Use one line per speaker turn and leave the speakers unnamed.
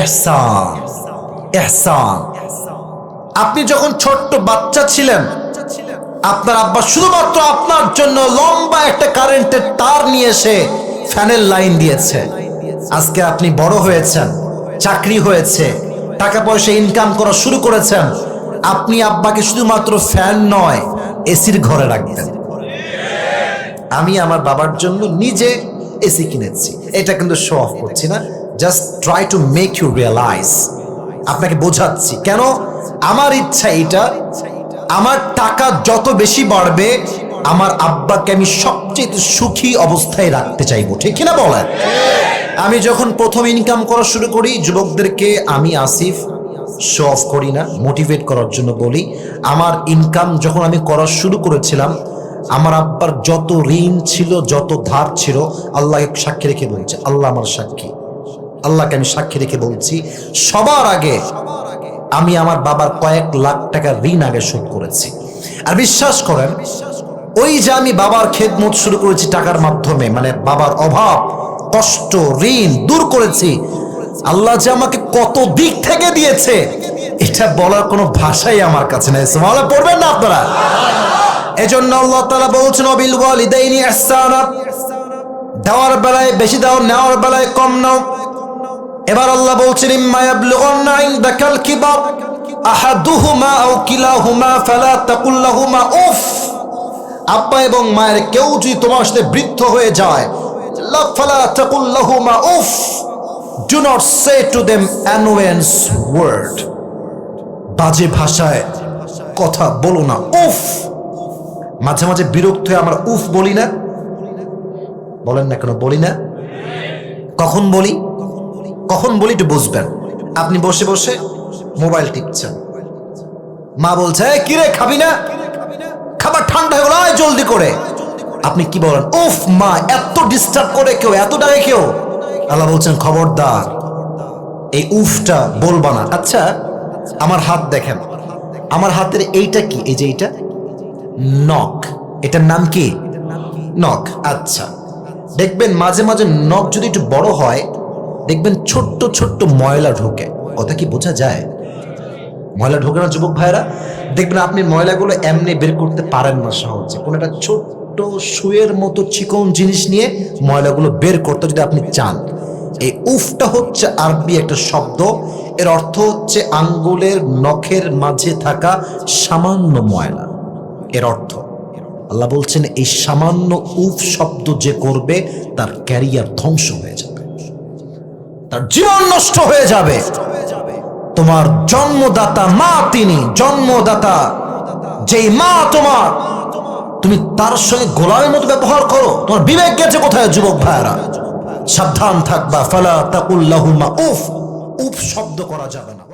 এহসান এহসান। আপনি যখন ছোট্ট বাচ্চা ছিলেন, আপনার আব্বা শুধুমাত্র আপনার জন্য লম্বা একটা কারেন্টের তার নিয়ে এসে ফ্যানের লাইন দিয়েছে। আজকে আপনি বড় হয়েছেন, চাকরি হয়েছে, টাকা পয়সা ইনকাম করা শুরু করেছেন। আপনি আব্বাকে শুধুমাত্র ফ্যান নয়, এসির ঘরে রাখবেন। আমি আমার বাবার জন্য নিজে এসি কিনেছি। এটা কিন্তু শো অফ করছি না। Just try to make you realise আপনাকে বোঝাচ্ছি, কেন? আমার ইচ্ছা এটা আমার টাকা যত বেশি বাড়বে, আমার আব্বাকে আমি সবচেয়ে সুখী অবস্থায় রাখতে চাইব, ঠিক কিনা বলেন? আমি যখন প্রথম ইনকাম করা শুরু করি, যুবকদেরকে আমি আসিফ শো অফ করি না মোটিভেট করার জন্য বলি। আমার ইনকাম যখন আমি করা শুরু করেছিলাম, আমার আব্বার যত ঋণ ছিল, যত ধার ছিল আল্লাহকে সাক্ষী রেখে বলছে আল্লাহ আমার সাক্ষী। আল্লাহকে আমি সাক্ষী রেখে বলছি, সবার আগে আমি আমার বাবার কয়েক লাখ টাকা ঋণ আগে শোধ করেছি। আর বিশ্বাস করেন, ওই যে আমি বাবার খেদমত শুরু করেছি টাকার মাধ্যমে মানে বাবার অভাব, কষ্ট, ঋণ দূর করেছি, আল্লাহ যে আমাকে কত দিক থেকে দিয়েছে, এটা বলার কোনো ভাষাই আমার কাছে নেই। সুবহানাল্লাহ, পড়বেন না আপনারা? এজন্য আল্লাহ তাআলা বলছেন, অবিল ওয়ালিদাইনি ইহসানা। দেওয়ার বেলায়, বেশি দাও, নেওয়ার বেলায় কম নাও। এবার আল্লাহ বলছেন উফ। আব্বা এবং মায়ের কেউ যদি তোমার সাথে বৃদ্ধ হয়ে যায় উফ। Do not say them annoyance word বাজে ভাষায় কথা বলো না, উফ। মাঝে মাঝে বিরক্ত হয়ে আমরা উফ বলি না। বলেন না কেন, বলি না? কখন বলি? কখন বলি একটু বুঝবেন। আপনি বসে বসে মোবাইল টিপছেন। মা বলছে "এই, কিরে খাবি না? খাবার ঠান্ডা হয়ে গেল জলদি করে। আপনি কি বলেন উফ মা এত ডিস্টার্ব করে কেউ এত ডাকে কেউ? আল্লাহ বলছেন খবরদার এই উফটা বলবা না। আচ্ছা আমার হাত দেখেন। আমার হাতের এইটা কি? এই যে এইটা? নখ। এটার নাম কি? নখ। আচ্ছা। দেখবেন মাঝে মাঝে নখ যদি একটু বড় হয় দেখবেন ছোট্ট ছোট্ট ময়লা ঢোকে। কথা কি বোঝা যায়? ময়লা ঢোকে না, যুবক ভাইরা দেখবেন আপনি ময়লাগুলো এমনি বের করতে পারেন না সহজে। কোনো একটা ছোট্ট সুয়ের মতো চিকন জিনিস নিয়ে ময়লাগুলো বের করতে যদি আপনি চান। এই উফটা হচ্ছে আরবি একটা শব্দ। এর অর্থ হচ্ছে আঙ্গুলের নখের মাঝে থাকা সামান্য ময়লা। এর অর্থ, আল্লাহ বলছেন, এই সামান্য উফ শব্দ যে করবে, তার ক্যারিয়ার ধ্বংস হয়ে যাবে। তার জীবন নষ্ট হয়ে যাবে। তোমার জন্মদাতা মা তিনি, জন্মদাতা যেই মা তোমার, তুমি তার সঙ্গে গোলামের মতো ব্যবহার করো। তোমার বিবেক গেছে কোথায় যুবক ভাইরা সাবধান থাকবা, ফালা তাকুল্লাহুমা উফ। উফ শব্দ করা যাবে না।